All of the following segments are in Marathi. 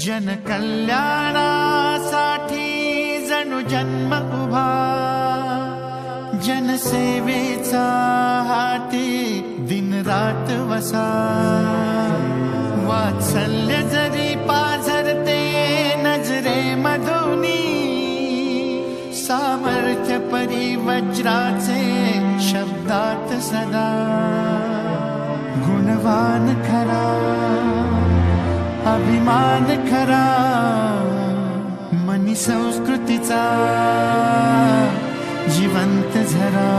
जनकल्याणासाठी जणू जन्म उभा. जनसेवेचा हाती दिन रात वसा. वात्सल्य जरी पाझरते नजरे मधुनी सामर्थ्य परिवज्राचे शब्दात सदा. गुणवान खरा. मान खरा मनी संस्कृतीचा जिवंत झरा.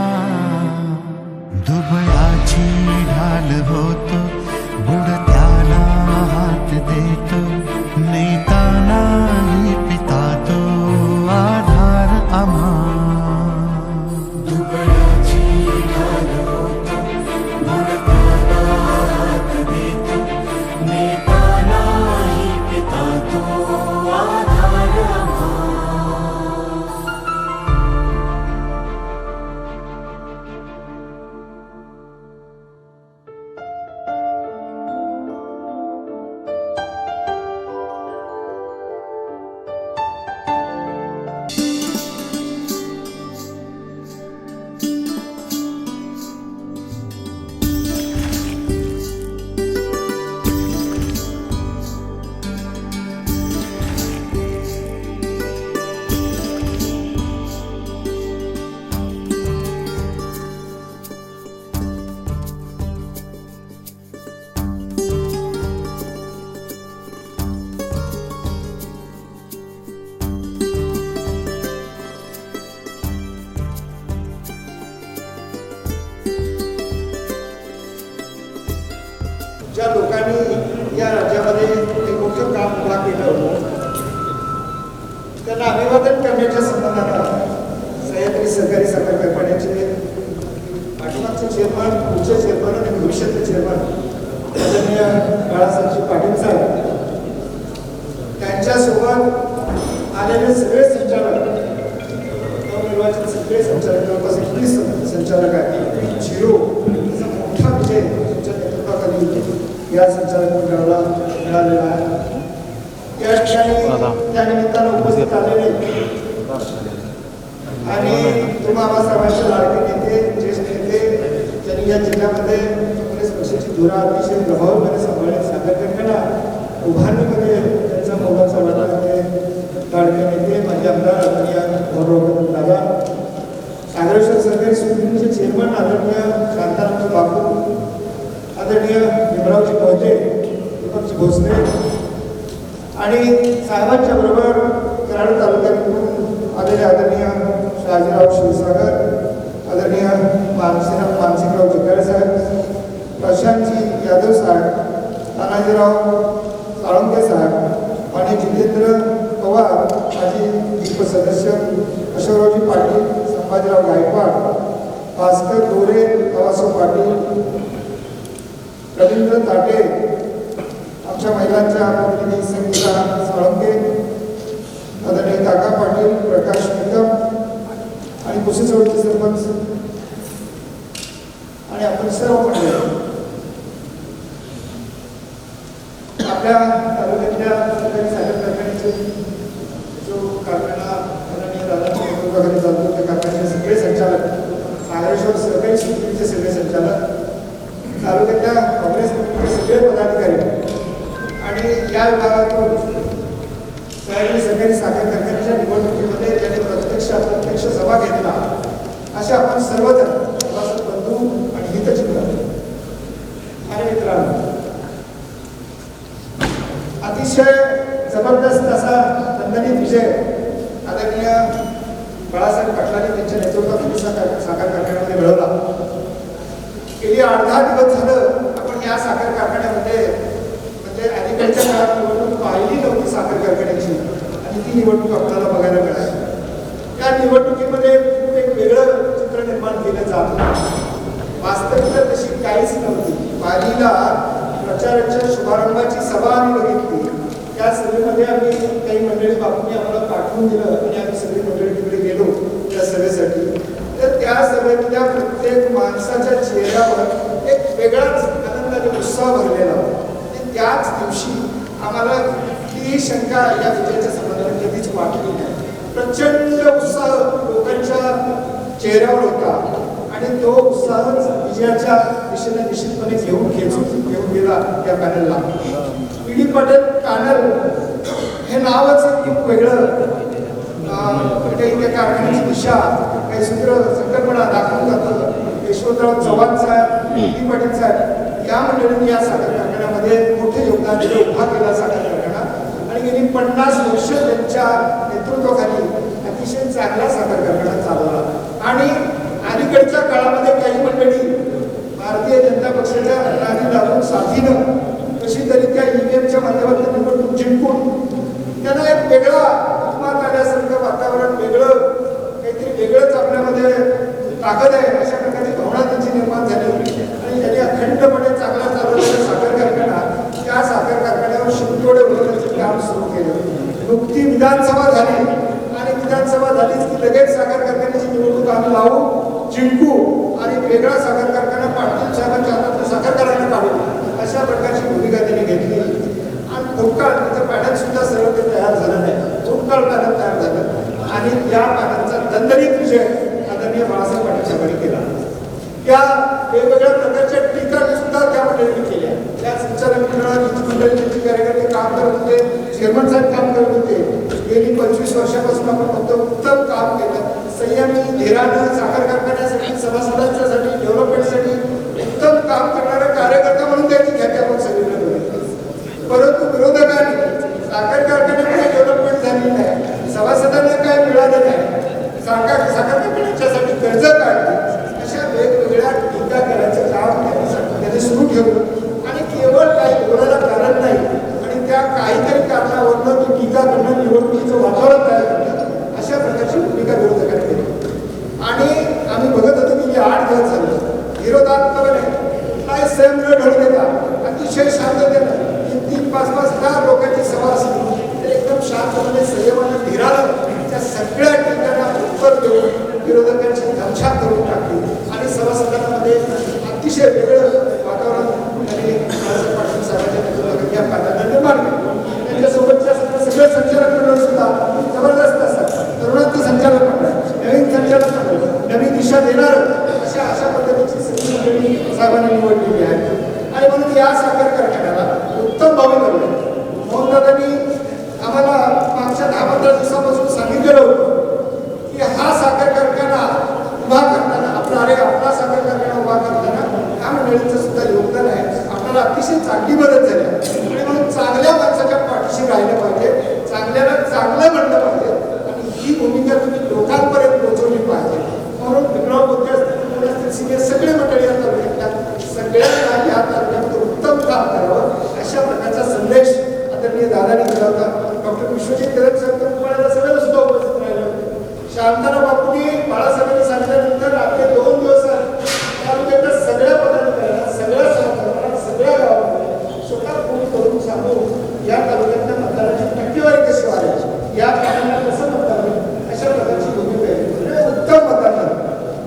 दुबळाची ढाल होतो बुडत्याला हात देतो. आम्ही या राज्यामध्ये ते मोठं काम उभा केलं होतं. त्यांना अभिवादन करण्याच्या संबंधानं सह्याद्री सहकारी साखर कारखान्याचे पाठीमागचे चेअरमन पुढचे चेअरमन आणि भविष्यातले चेअरमन आदरणीय बाळासाहेबजी पाटील साहेब त्यांच्यासोबत आलेले सगळे संचालक नवनिर्वाचित सगळे संचालक जवळपास एकवीस संचालक आहेत. झिरो याचा मोठा विजय तुमच्या नेतृत्वाखाली या संचालक मंडळाला मिळालेला आहे. या ठिकाणी त्या निमित्तानं उपस्थित आलेले आणि तुम्हा आम्हा लाडके नेते ज्येष्ठ नेते त्यांनी या जिल्ह्यामध्ये काँग्रेस पक्षाची धुरा अतिशय प्रभावीपणे सांभाळली सादर कारखाना उभारणीमध्ये त्यांचा मोलाचा वाटा आहे लाडके नेते माझे आमदार आदरणीय गौरव दादा सागरेश्वर सरकारी सुप्रीमचे चेअरमन आदरणीय शांताराम बापू आदरणीय भीमरावजी मोहिते दीपकजी भोसले आणि साहेबांच्या बरोबर कराड तालुक्यातून आलेले आदरणीय शहाजीराव क्षीरसागर आदरणीय मानसीराव मानसिंगराव जगदाळे साहेब प्रशांतजी यादव साहेब तानाजीराव साळुंके साहेब आणि जितेंद्र पवार माजी दीप सदस्य अशोकरावजी पाटील संभाजीराव गायकवाड भास्कर गोरे आवासो पाटील रवींद्र ताटे आमच्या महिलांच्या प्रतिनिधी संगीता साळुंके आदरणीय काका पाटील प्रकाश निकम आणि कुशीजवळचे सरपंच. आणि आपण सर्व मंडळी आपल्या तालुक्यातल्या सरकारी साखर कारखान्याचे जो कारखाना आदरणीय दादा नेतृत्वाखाली त्या कारखान्याचे सगळे संचालक महाराष्ट्र सहकारी समितीचे सगळे संचालक तालुक्यातल्या काँग्रेस कमिटीचे सगळे पदाधिकारी आणि या विभागातून सहकारी सहकारी साखर कारखान्याच्या निवडणुकीमध्ये त्यांनी प्रत्यक्ष अप्रत्यक्ष सभा घेतला. असे आपण सर्वजण सभासद बंधू आणि हितचित्र आणि मित्रांनो अतिशय जबरदस्त असा दणदणीत विजय आदरणीय बाळासाहेब पाटलांनी त्यांच्या नेतृत्वाखाली साखर साखर कारखान्यामध्ये मिळवला. गेली आठ दहा दिवस झालं आपण या साखर कारखान्यामध्ये म्हणजे अलीकडच्या काळात निवडणूक पाहिली नव्हती साखर कारखान्याची. आणि ती निवडणूक आपल्याला बघायला मिळाली. त्या निवडणुकीमध्ये खूप एक वेगळं चित्र निर्माण केलं जात होतं. वास्तविकता तशी काहीच नव्हती. पालीला प्रचाराच्या शुभारंभाची सभा आम्ही बघितली. त्या सभेमध्ये आम्ही काही मंडळी बापूंनी आम्हाला पाठवून दिलं आणि आम्ही सगळी मंडळी तिकडे गेलो त्या सभेसाठी. तर त्या सभेतल्या प्रत्येक माणसाच्या चेहऱ्यावर एक वेगळाच आनंद आणि उत्साह भरलेला होता. आणि त्याच दिवशी आम्हाला ही शंका या विजयाच्या संबंधाने कधीच वाटली नाही. प्रचंड उत्साह लोकांच्या चेहऱ्यावर होता. आणि तो उत्साह विजयाच्या दिशेने निश्चितपणे घेऊन खेचून घेऊन गेला त्या पॅनलला पी डी पटेल पॅनल हे नावच एक वेगळं त्या कारणाची दिशा काही सूत्र संकल्पना दाखवून जातं यशवंतराव चव्हाण साहेब पी पाटील साहेब या मंडळींनी या साखर कारखान्यामध्ये मोठे योगदान दिले उभा केला साखर कारखाना आणि गेली पन्नास वर्ष त्यांच्या नेतृत्वाखाली अतिशय चांगला साखर कारखाना चालवला आणि अलीकडच्या काळामध्ये काही मंडळी भारतीय जनता पक्षाच्या नादी लागून साथीनं कशी तरी त्या ईव्हीएमच्या माध्यमातून निवडणूक जिंकून त्यांना एक वेगळा हुकमात आल्यासारखं वातावरण वेगळं काहीतरी वेगळंच आपल्यामध्ये ताकद आहे अशा प्रकारची भावना त्यांची निर्माण झाली होती आणि त्यांनी अखंडपणे चांगला चालवलेला साखर कारखाना त्या साखर कारखान्यावर शिंतोडे उडवण्याचं काम सुरू केलं नुकती विधानसभा झाली आणि विधानसभा झालीच की लगेच साखर कारखान्याची निवडणूक आम्ही लावू जिंकू आणि वेगळा साखर कारखाना पाटील साहेबांच्या हातात साखर कारखाना काढू अशा प्रकारची भूमिका त्यांनी घेतली आणि भूतकाळ त्याचं पॅनल सुद्धा सर्व ते तयार झालं नाही भूतकाळ पॅनल तयार झालं आणि या पॅनलचा दणदणीत विजय आदरणीय बाळासाहेब पाटील साहेबांनी केला त्या वेगवेगळ्या प्रकारच्या टीका सुद्धा त्या मंडळींनी केल्या त्या संचालक मंडळात नीती मंडळी कार्यकर्ते काम करत होते चेअरमन साहेब काम करत होते गेली पंचवीस वर्षापासून आपण फक्त उत्तम काम केलं. संयमी धीरानं साखर कारखान्यासाठी सभासदांच्यासाठी डेव्हलपमेंटसाठी उत्तम काम करणारा कार्यकर्ता म्हणून त्याची ख्याती आपण सगळीकडे परंतु विरोधकांनी साखर कारखान्यामध्ये डेव्हलपमेंट झाली नाही. सभासदांना काय मिळालं नाही. साखर साखर कारखान्याच्यासाठी कर्ज काढली. अशा टीका करायचं काम त्यांनी त्यांनी सुरू ठेवलं. आणि केवळ काही बोलायला कारण नाही. आणि त्या काहीतरी कारणावरनं तो टीका करणं निवडणुकीचं वातावरण तयार करणं अशा प्रकारची भूमिका विरोधकांनी केली आणि आम्ही बघत होतो की हे आठ दिवस झाले विरोधात्मकपणे काय संयम न ढळू देता अतिशय शांततेनं तीन तीन पाच पाच दहा लोकांची सभा असली तर एकदम शांतपणे संयमानं धीरानं त्या सगळ्या ठिकाणा उत्तर देऊन विरोधकांची धमछाक करून टाकली. सभासदांमध्ये अतिशय वेगळं वातावरण त्यांनी बाळासाहेब पाटील साहेबांच्या नेतृत्वाखाली या निर्माण केलं. त्यांच्यासोबतच्या सगळे संचालक मंडळ सुद्धा जबरदस्त असतात. तरुणांचं संचालक मंडळ नवीन संचालक मंडळ नवीन दिशा देणार अशा अशा पद्धतीची सगळी मंडळी साहेबांनी निवडलेली आहे. आणि म्हणून या साखर कारखान्याला उत्तम भावी लागले मोहनदादांनी आम्हाला मागच्या दहा पंधरा दिवसापासून सांगितलेलं होतं की हा साखर कारखाना उभा करताना आपला अरे आपला साखर कारखाना उभा करताना या सुद्धा योगदान आहे. आपल्याला अतिशय चांगली मदत झाली आहे. आणि म्हणून चांगल्या माणसाच्या पाठीशी राहिलं पाहिजे चांगल्याला चांगलं म्हणलं पाहिजे आणि ही भूमिका तुम्ही लोकांपर्यंत पोहोचवली पाहिजे म्हणून विक्रम बोलते असतील सिनियर सगळे मंडळी या तालुक्यात सगळ्यांना या तालुक्यामध्ये उत्तम काम करावं अशा प्रकारचा संदेश आदरणीय दादानी दिला होता डॉक्टर विश्वजित कदम साहेब तर तुम्हाला सगळं सुद्धा उपस्थित राहिलं शांताराम बापूंनी बाळासाहेबांनी सांगितल्यानंतर आपले दोन दिवस तालुक्यातल्या सगळ्या पदाधिकाऱ्यांना सगळ्या सहकार्यांना सगळ्या गावामध्ये स्वतः फोन करून सांगू या तालुक्यातल्या मतदाराची टक्केवारी कशी वाढायची या कामांना कसं मतदान होईल अशा प्रकारची भूमिका आहे म्हणजे उत्तम मतदान झालं.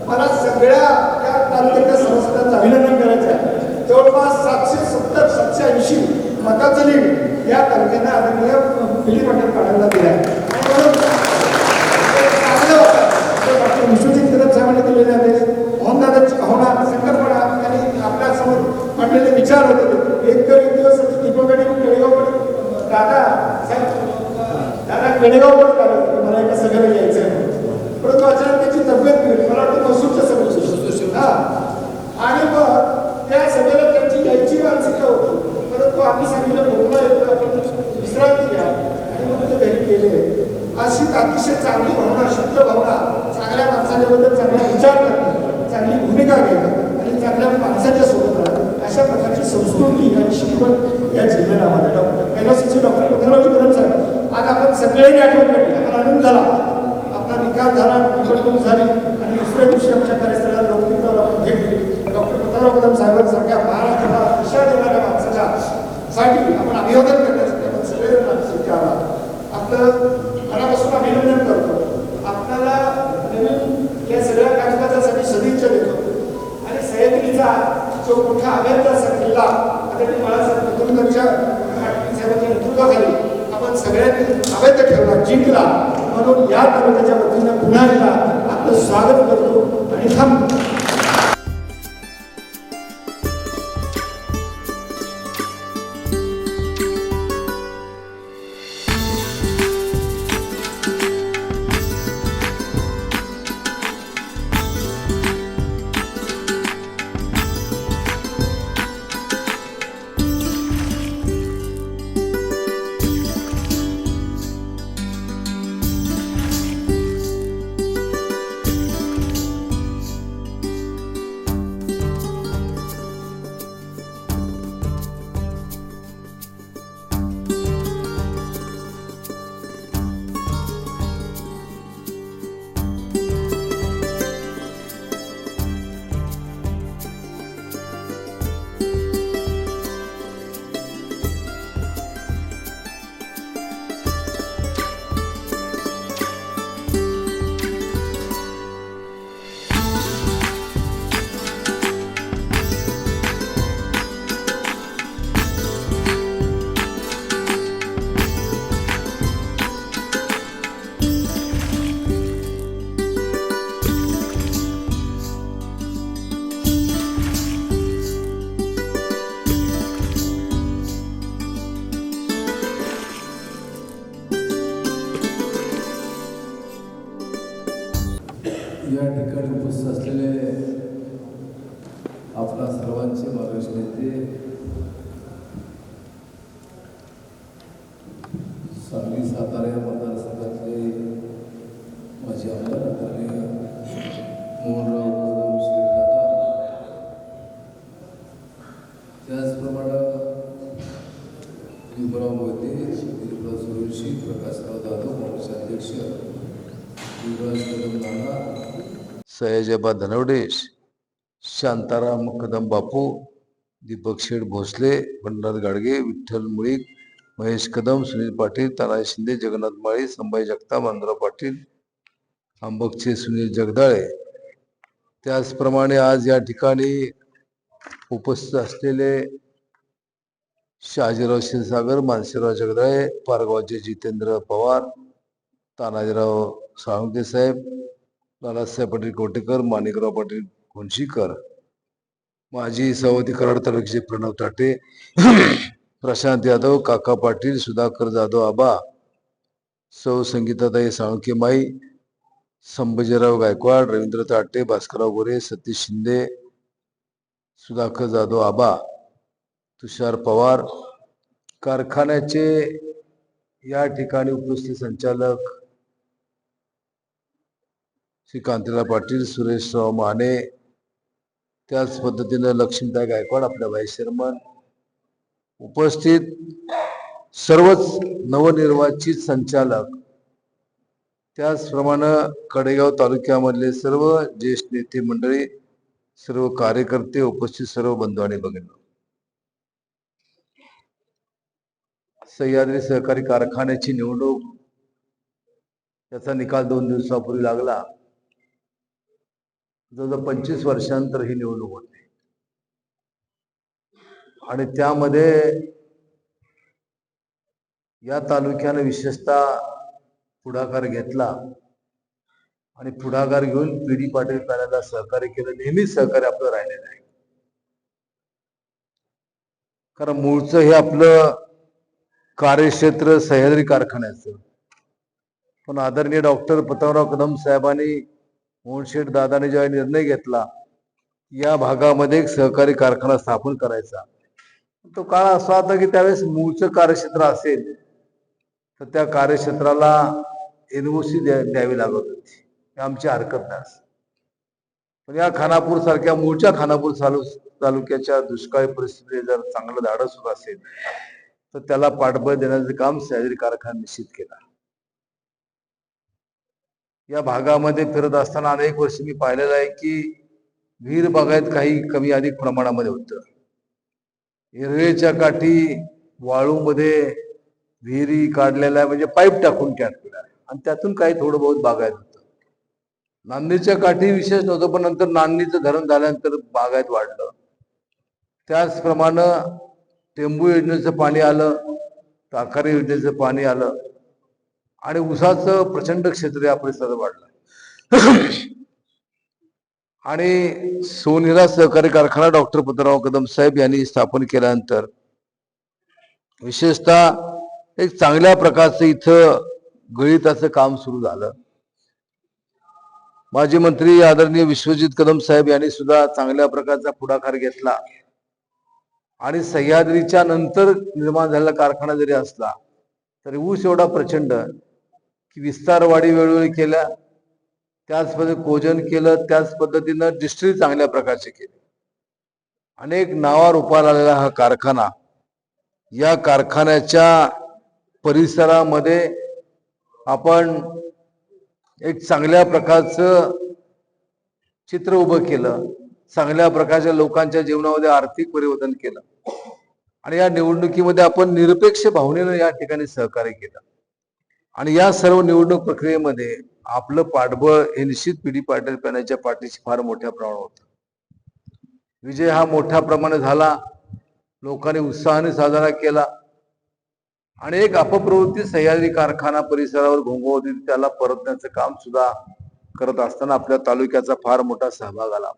मला सगळ्या त्या तालुक्यातल्या सभासदांचं अभिनंदन करायचं आहे जवळपास सातशे सत्तर सातशे ऐंशी मताचं लीड या तालुक्यानं आदरणीय दिलीप मंडळ काढायला दिलं आहे आणि म्हणून चांगलं होतं ते डॉक्टर विश्वजित कदम साहेबांनी दिलेले आहे मोहनदादांची भावना संकल्पना त्यांनी आपल्यासमोर मांडलेले विचार होते एक तर एक दिवस दीपकडे कडेगावकडे दादा साहेब दादा कडेगावकडे आलो होतो. मला एका सगळ्याला यायचं आहे म्हणून. परंतु अचानक त्याची तब्येत बिघडली मला वाटतं मसूरच्या सभेत हा आणि मग त्या सभेला त्यांची यायची मानसिकता होती परंतु आम्ही सांगितलं भोगला येतो आपण विश्रांती घ्या आणि मग ते घरी गेले अशी अतिशय चांगली भावना शुद्ध भावना चांगल्या माणसाच्याबद्दल चांगला विचार करणं चांगली भूमिका घेणं आणि चांगल्या माणसाच्या सोबत राहणं अशा प्रकारची संस्कृती आणि शिकवण या जिल्ह्याला आम्हाला डॉक्टर कैलासीचे डॉक्टर पद्मरावजी कदम साहेब आज आपण सगळ्यांनी आठवण काढली. आम्हाला आनंद झाला. आपला निकाल झाला निवडणूक झाली आणि दुसऱ्या दिवशी आमच्या कार्यस्थळाला लोकनिकाल आपण भेटली डॉक्टर पद्मराव कदम साहेबांसारख्या महाराष्ट्राला दिशा देणाऱ्या माणसाच्या साठी आपण अभिवादन करण्यासाठी आपण सगळेजण आला आपलं मनापासून अभिनंदन करतो. आपल्याला नवीन या सगळ्या कार्यक्रमासाठी सदिच्छा देतो. आणि सह्याद्रीचा जो मोठा अभ्यर्थाचा किल्ला आदरणीय बाळासाहेब कुटुंबांच्या पाटील साहेबांच्या नेतृत्वाखाली आपण सगळ्यांनी अवैध ठेवला जिंकला. म्हणून या तालुक्याच्या वतीनं पुन्हा एकदा आपलं स्वागत करतो आणि थांबतो. सांगली सातारा या मतदारसंघातले माझे आमदार आदरणीय मोहनराव कदम श्रीदादा त्याचप्रमाणे भीमराव मोहिते गिरीराज सुरवंशी प्रकाशराव जाधव काँग्रेस अध्यक्ष युवराज कदम नाना सयाजाबा धनवडेश शांताराम कदम बापू दीपक शेठ भोसले पंढरनाथ गाडगे विठ्ठल मुळीक महेश कदम सुनील पाटील तानाजी शिंदे जगन्नाथ माळी संभाजी जगताप आंध्रा पाटील आंबकचे सुनील जगदाळे. त्याचप्रमाणे आज या ठिकाणी उपस्थित असलेले शहाजीराव क्षीरसागर मानसीराव जगदाळे पारगावचे जितेंद्र पवार तानाजीराव साळुंके साहेब लालासाहेब पाटील कोटेकर माणिकराव पाटील कोणशीकर माजी सभापती कराड तालुक्याचे प्रणव ताटे. प्रशांत यादव काका पाटील सुधाकर जाधव आबा सौ संगीताताई साळुंके माई संभाजीराव गायकवाड रवींद्र ताटे भास्करराव गोरे सतीश शिंदे सुधाकर जाधव आबा तुषार पवार. कारखान्याचे या ठिकाणी उपस्थित संचालक श्री कांतीलाल पाटील सुरेशराव माने त्याच पद्धतीनं लक्ष्मीताई गायकवाड आपल्या व्हाईस चेअरमन उपस्थित सर्वच नवनिर्वाचित संचालक त्याचप्रमाणे कडेगाव तालुक्यामधले सर्व ज्येष्ठ नेते मंडळी सर्व कार्यकर्ते उपस्थित सर्व बंधू आणि भगिनी सह्याद्री सहकारी कारखान्याची निवडणूक त्याचा निकाल दोन दिवसापूर्वी लागला. जवळजवळ पंचवीस वर्षांतर ही निवडणूक होती. आणि त्यामध्ये या तालुक्याने विशेषतः पुढाकार घेतला. आणि पुढाकार घेऊन पी डी पाटील पॅनलला सहकार्य केलं. नेहमीच सहकार्य आपलं राहिलेलं आहे. कारण मूळचं हे आपलं कार्यक्षेत्र सह्याद्री कारखान्याचं. पण आदरणीय डॉक्टर पतमराव कदम साहेबांनी मोहनशेठ दादाने जेव्हा निर्णय घेतला या भागामध्ये एक सहकारी कारखाना स्थापन करायचा. तो काळ असा होता की त्यावेळेस मूळचं कार्यक्षेत्र असेल तर त्या कार्यक्षेत्राला एनओसी द्या द्यावी लागत होती. आमची हरकत नाही पण या खानापूर सारख्या मूळच्या खानापूर चालू तालुक्याच्या दुष्काळी परिस्थितीत जर चांगलं धाडस होत असेल तर त्याला पाठबळ देण्याचं काम सह्याद्री कारखाना निश्चित केला. या भागामध्ये फिरत असताना अनेक वर्ष मी पाहिलेलं आहे की विहीर बागायत काही कमी अधिक प्रमाणामध्ये होतं. हिरवेच्या काठी वाळूमध्ये विहिरी काढलेल्या म्हणजे पाईप टाकून केल्या आणि त्यातून काही थोडं बहुत बागायत होतं. नांदीच्या काठी विशेष नव्हतं पण नंतर नांदीचं धरण झाल्यानंतर बागायत वाढलं. त्याचप्रमाणे टेंबू योजनेचं पाणी आलं ताकारी योजनेचं पाणी आलं आणि ऊसाचं प्रचंड क्षेत्र या परिसरात वाढलं. आणि सोनिरा सहकारी कारखाना डॉक्टर पतराव कदम साहेब यांनी स्थापन केल्यानंतर विशेषतः एक चांगल्या प्रकारचं इथं गळीताचं काम सुरू झालं. माजी मंत्री आदरणीय विश्वजित कदम साहेब यांनी सुद्धा चांगल्या प्रकारचा पुढाकार घेतला. आणि सह्याद्रीच्या नंतर निर्माण झालेला कारखाना जरी असला तरी ऊस एवढा प्रचंड की विस्तार वाढी वेळोवेळी केल्या त्याच पद्धतीने कोजन केलं त्याच पद्धतीनं डिस्ट्री चांगल्या प्रकारचे केले. अनेक नावावर उपार आलेला हा कारखाना या कारखान्याच्या परिसरामध्ये आपण एक चांगल्या प्रकारचं चित्र उभं केलं चांगल्या प्रकारच्या लोकांच्या जीवनामध्ये आर्थिक परिवर्तन केलं. आणि या निवडणुकीमध्ये आपण निरपेक्ष भावनेनं या ठिकाणी सहकार्य केलं. आणि या सर्व निवडणूक प्रक्रियेमध्ये आपलं पाठबळ हे निश्चित पिढी पाटील पॅनलच्या पाठीशी फार मोठ्या प्रमाणात होतं. विजय हा मोठ्या प्रमाणात झाला. लोकांनी उत्साहाने साजरा केला. आणि एक अपप्रवृत्ती सह्याद्री कारखाना परिसरावर घोंगवती त्याला परतण्याचं काम सुद्धा करत असताना आपल्या तालुक्याचा फार मोठा सहभाग आला.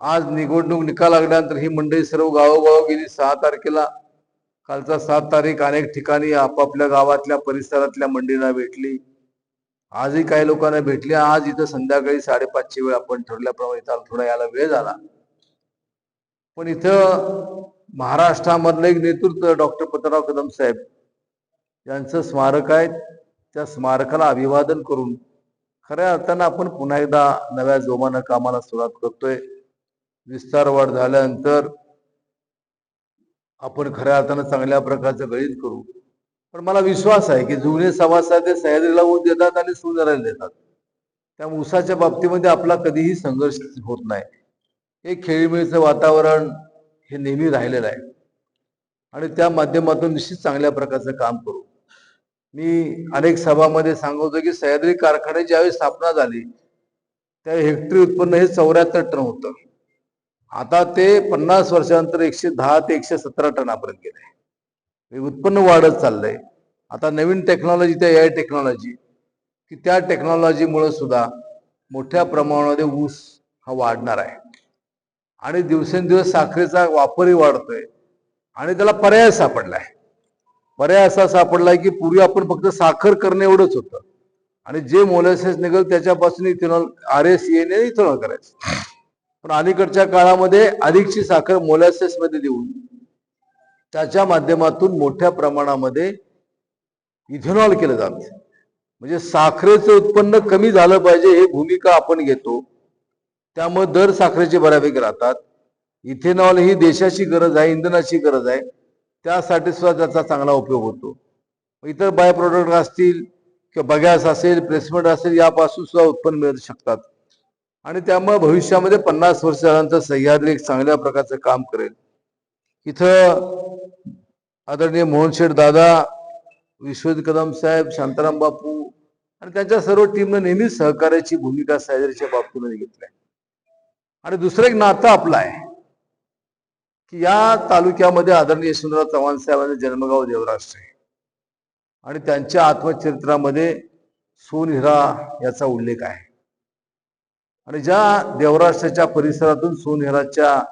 आज निवडणूक निकाल लागल्यानंतर ही मंडळी सर्व गावोगाव गेली. सहा तारखेला कालचा सात तारीख अनेक ठिकाणी आपापल्या गावातल्या परिसरातल्या मंडळींना भेटली. आजही काही लोकांना भेटली आज इथं संध्याकाळी साडेपाचची वेळ आपण ठरल्याप्रमाणे इथं थोडा याला वेळ झाला. पण इथं महाराष्ट्रामधलं एक नेतृत्व डॉक्टर पतराव कदम साहेब यांचं स्मारक आहे. त्या स्मारकाला अभिवादन करून खऱ्या अर्थानं आपण पुन्हा एकदा नव्या जोमानं कामाला सुरुवात करतोय. विस्तार वाढ झाल्यानंतर आपण खऱ्या अर्थानं चांगल्या प्रकारचं गळीत करू. पण मला विश्वास आहे की जुने सभासद ते सह्याद्रीला ऊस देतात आणि सुंदराला देतात. त्यामुळे ऊसाच्या बाबतीमध्ये आपला कधीही संघर्ष होत नाही. हे खेळीमेळीचं वातावरण हे नेहमी राहिलेलं आहे. आणि त्या माध्यमातून निश्चित चांगल्या प्रकारचं काम करू. मी अनेक सभामध्ये सांगतो की सह्याद्री कारखान्याची ज्यावेळी स्थापना झाली त्या हेक्टरी उत्पन्न हे चौऱ्याहत्तर टन होतं. आता ते पन्नास वर्षानंतर एकशे दहा ते एकशे सतरा टनापर्यंत गेले. आहे उत्पन्न वाढत चाललंय. आता नवीन टेक्नॉलॉजी त्या आय टेक्नॉलॉजी की त्या टेक्नॉलॉजीमुळं सुद्धा मोठ्या प्रमाणामध्ये ऊस हा वाढणार आहे. आणि दिवसेंदिवस साखरेचा वापरही वाढतोय. आणि त्याला पर्याय सापडलाय. पर्याय असा सापडलाय की पूर्वी आपण फक्त साखर करणे एवढंच होतं. आणि जे मोलॅसेस निघेल त्याच्यापासून इथेनॉल आर एस एने इथेनॉल करायचं. पण अलीकडच्या काळामध्ये अधिकची साखर मोलॅसेसमध्ये देऊन त्याच्या माध्यमातून मोठ्या प्रमाणामध्ये इथेनॉल केलं जातं. म्हणजे साखरेचं उत्पन्न कमी झालं पाहिजे हे भूमिका आपण घेतो. त्यामुळे दर साखरेचे बऱ्यापैकी राहतात. इथेनॉल ही देशाची गरज आहे इंधनाची गरज आहे. त्यासाठी सुद्धा त्याचा चांगला उपयोग होतो. इतर बाय प्रोडक्ट असतील किंवा बगॅस असेल प्लेसमेंट असेल यापासून सुद्धा उत्पन्न मिळू शकतात. आणि त्यामुळे भविष्यामध्ये पन्नास वर्ष सह्याद्री एक चांगल्या प्रकारचं काम करेल. इथं आदरणीय मोहनशेठ दादा विश्वजित कदम साहेब शांताराम बापू आणि त्यांच्या सर्व टीमनं नेहमीच सहकार्याची भूमिका सह्याद्रीच्या बाबतीने घेतली आणि दुसरं एक नातं आपलं आहे की या तालुक्यामध्ये आदरणीय यशवंतराव चव्हाण साहेबांचे जन्मगाव देवराष्ट्र आहे. आणि त्यांच्या आत्मचरित्रामध्ये सोनहिरा याचा उल्लेख आहे. आणि ज्या देवराष्ट्राच्या परिसरातून सोनहिराच्या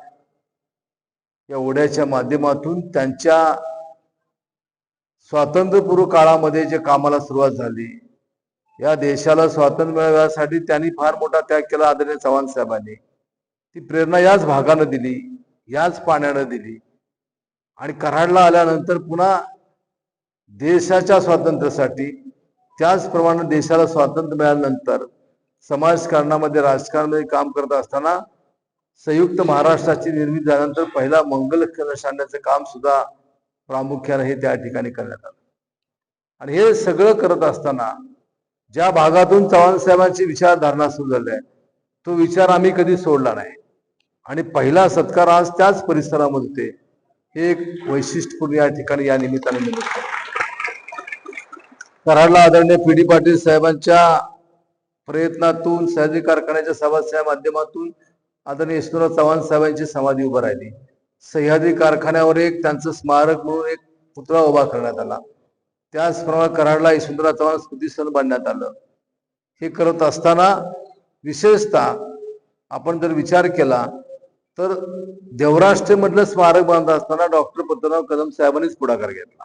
या ओढ्याच्या माध्यमातून त्यांच्या स्वातंत्र्यपूर्व काळामध्ये जे कामाला सुरुवात झाली या देशाला स्वातंत्र्य मिळवण्यासाठी त्यांनी फार मोठा त्याग केला आदरणीय चव्हाण साहेबांनी. ती प्रेरणा याच भागानं दिली याच पाण्यानं दिली. आणि कराडला आल्यानंतर पुन्हा देशाच्या स्वातंत्र्यासाठी त्याचप्रमाणे देशाला स्वातंत्र्य मिळाल्यानंतर समाजकारणामध्ये राजकारणामध्ये काम करत असताना संयुक्त महाराष्ट्राची निर्मिती झाल्यानंतर पहिला मंगल कलश आणण्याचं काम सुद्धा प्रामुख्याने हे त्या ठिकाणी करण्यात आलं. आणि हे सगळं करत असताना ज्या भागातून चव्हाण साहेबांची विचारधारणा सुरू झाली आहे तो विचार आम्ही कधी सोडला नाही. आणि पहिला सत्कार आज त्याच परिसरामध्ये होते. हे एक वैशिष्ट्यपूर्ण या ठिकाणी या निमित्ताने नमूद कराडला आदरणीय पी डी पाटील साहेबांच्या प्रयत्नातून सहजी कारखान्याच्या सभाच्या माध्यमातून आदरणीय यशवंतराव चव्हाण साहेबांची समाधी उभं राहिली. सह्याद्री कारखान्यावर एक त्यांचं स्मारक म्हणून एक पुतळा उभा करण्यात आला. त्याचप्रमाणे कराडला यशवंतराव चव्हाण स्मृती स्थळ बांधण्यात आलं. हे करत असताना विशेषतः आपण जर विचार केला तर देवराष्ट्रीमधलं स्मारक बांधत असताना डॉक्टर पद्मनाभ कदम साहेबांनीच पुढाकार घेतला.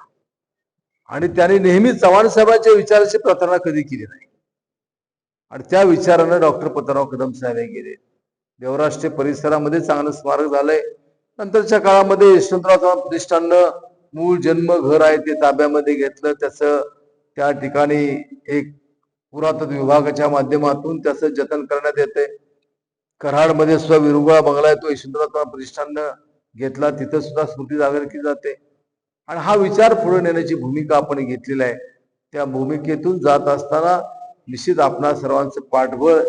आणि त्यांनी नेहमी चव्हाण साहेबांच्या विचाराची प्रार्थना कधी केली नाही. आणि त्या विचारानं डॉक्टर पद्मनाभ कदम साहेब हे गेले. देवराष्ट्रीय परिसरामध्ये चांगलं स्मारक झालंय. नंतरच्या काळामध्ये यशवंतराव चव्हाण प्रतिष्ठाननं मूळ जन्म घर आहे ते ताब्यामध्ये घेतलं. त्याचं त्या ठिकाणी एक पुरातत्व विभागाच्या माध्यमातून त्याचं जतन करण्यात येते कराडमध्ये सुद्धा विरुगुळा बंगला आहे तो यशवंतराव चव्हाण प्रतिष्ठाननं घेतला. तिथं सुद्धा स्मृती जागर केली जाते. आणि हा विचार पुढे नेण्याची भूमिका आपण घेतलेला आहे. त्या भूमिकेतून जात असताना निश्चित आपणा सर्वांचं पाठबळ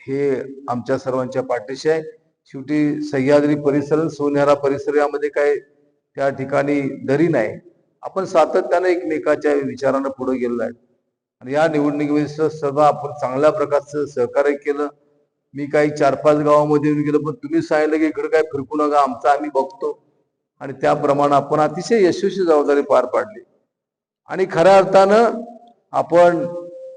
हे आमच्या सर्वांच्या पाठीशी आहे. शेवटी सह्याद्री परिसर सोनेरा परिसर यामध्ये काय त्या ठिकाणी दरी नाही. आपण सातत्याने एकमेकाच्या विचारानं पुढे गेलो आहे आणि या निवडणुकीमध्ये सुद्धा सर्व आपण चांगल्या प्रकारचं सहकार्य केलं. मी काही चार पाच गावामध्ये येऊन गेलो पण तुम्ही सांगितलं की इकडे काय फिरकू नका आमचं आम्ही बघतो. आणि त्याप्रमाणे आपण अतिशय यशस्वी जबाबदारी पार पाडली. आणि खऱ्या अर्थानं आपण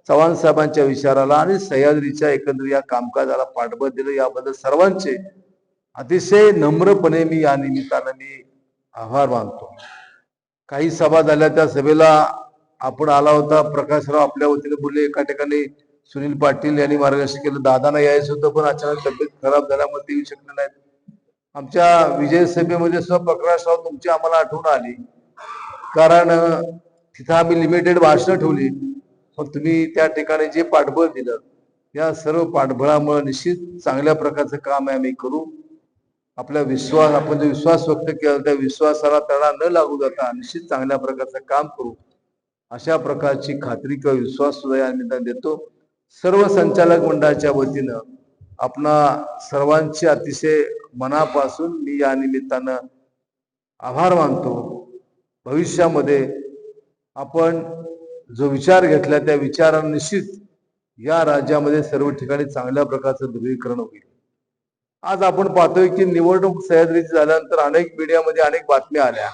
चव्हाण साहेबांच्या विचाराला आणि सह्याद्रीच्या एकंदर या कामकाजाला पाठबळ दिलं याबद्दल सर्वांचे अतिशय नम्रपणे मी या निमित्तानं मी आभार मानतो. काही सभा झाल्या त्या सभेला आपण आला होता. प्रकाशराव आपल्या वतीने बोलले एका ठिकाणी सुनील पाटील यांनी मार्गदर्शन केलं. दादांना यायचं होतं पण अचानक तब्येत खराब झाल्यामुळे ते येऊ शकले नाहीत. आमच्या विजय सभेमध्ये सुद्धा प्रकाशराव तुमची आम्हाला आठवण आली. कारण तिथं आम्ही लिमिटेड भाषणं ठेवली. मग तुम्ही त्या ठिकाणी जे पाठबळ दिलं या सर्व पाठबळामुळे निश्चित चांगल्या प्रकारचं काम आहे आम्ही करू. आपला विश्वास आपण जो विश्वास व्यक्त केला त्या विश्वासाला तडा न लागू जाता निश्चित चांगल्या प्रकारचं काम करू. अशा प्रकारची खात्री किंवा विश्वास सुद्धा या निमित्ताने देतो. सर्व संचालक मंडळाच्या वतीनं आपणा सर्वांचे अतिशय मनापासून मी या निमित्तानं आभार मानतो. भविष्यामध्ये आपण जो विचार घेतला त्या विचारानं निश्चित या राज्यामध्ये सर्व ठिकाणी चांगल्या प्रकारचं ध्रुवीकरण होईल. आज आपण पाहतोय की निवडणूक सह्याद्रीची झाल्यानंतर अनेक मीडियामध्ये अनेक बातम्या आल्या.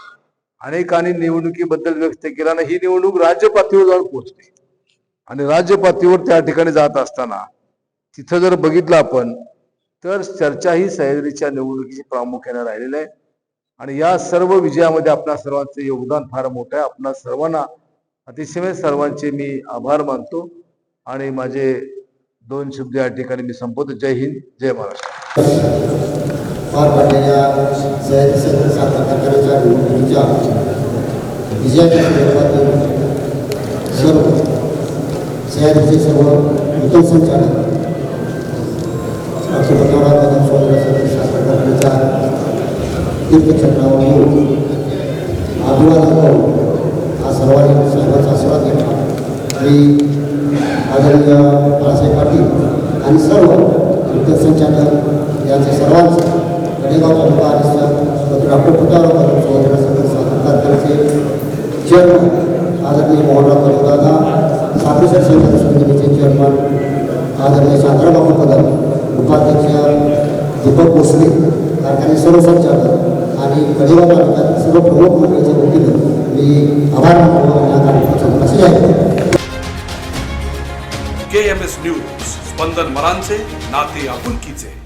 अनेकांनी निवडणुकीबद्दल व्यक्त केला आणि ही निवडणूक राज्य पातळीवर जाऊन पोहोचली. आणि राज्य पातळीवर त्या ठिकाणी जात असताना तिथं जर बघितलं आपण तर चर्चा ही सह्याद्रीच्या निवडणुकीची प्रामुख्याने राहिलेली आहे. आणि या सर्व विजयामध्ये आपल्या सर्वांचं योगदान फार मोठं आहे. आपल्या सर्वांना अतिशय सर्वांचे मी आभार मानतो आणि माझे दोन शब्द या ठिकाणी मी संपवतो. जय हिंद जय महाराष्ट्र. पार पाडलेल्या सह्याद्री सदर साखर कारखान्याच्या निवडणुकीच्या विजयाच्या सर्व सर्व नूतन संचालक डॉक्टर कदम साखर कारखान्याच्या अभिवादन करून हा सर्वांनी साहेबांचा आशीर्वाद घेतला आणि आदरणीय बाळासाहेब पाटील आणि सर्व नूतन संचालक यांचे सर्वांचे गडेगाव तालुका आणि डॉक्टर पुताराव कदम सोदर चेअरमन आदरणीय मोहनराव कदम दादा सापेश्वर सहकारी समितीचे चेअरमन आदरणीय शांतराबाबू कदम उपाध्यक्ष दीपक भोसले कारखाने सर्व संचालक आणि गडेगाव तालुक्यात सर्व प्रमुख मंडळीच्या वतीनं मी आभार मानतो या कार्यक्रमाचं असे आहे के एम एस न्यूज. बंदर मरांचे नाते आपुलकीचे.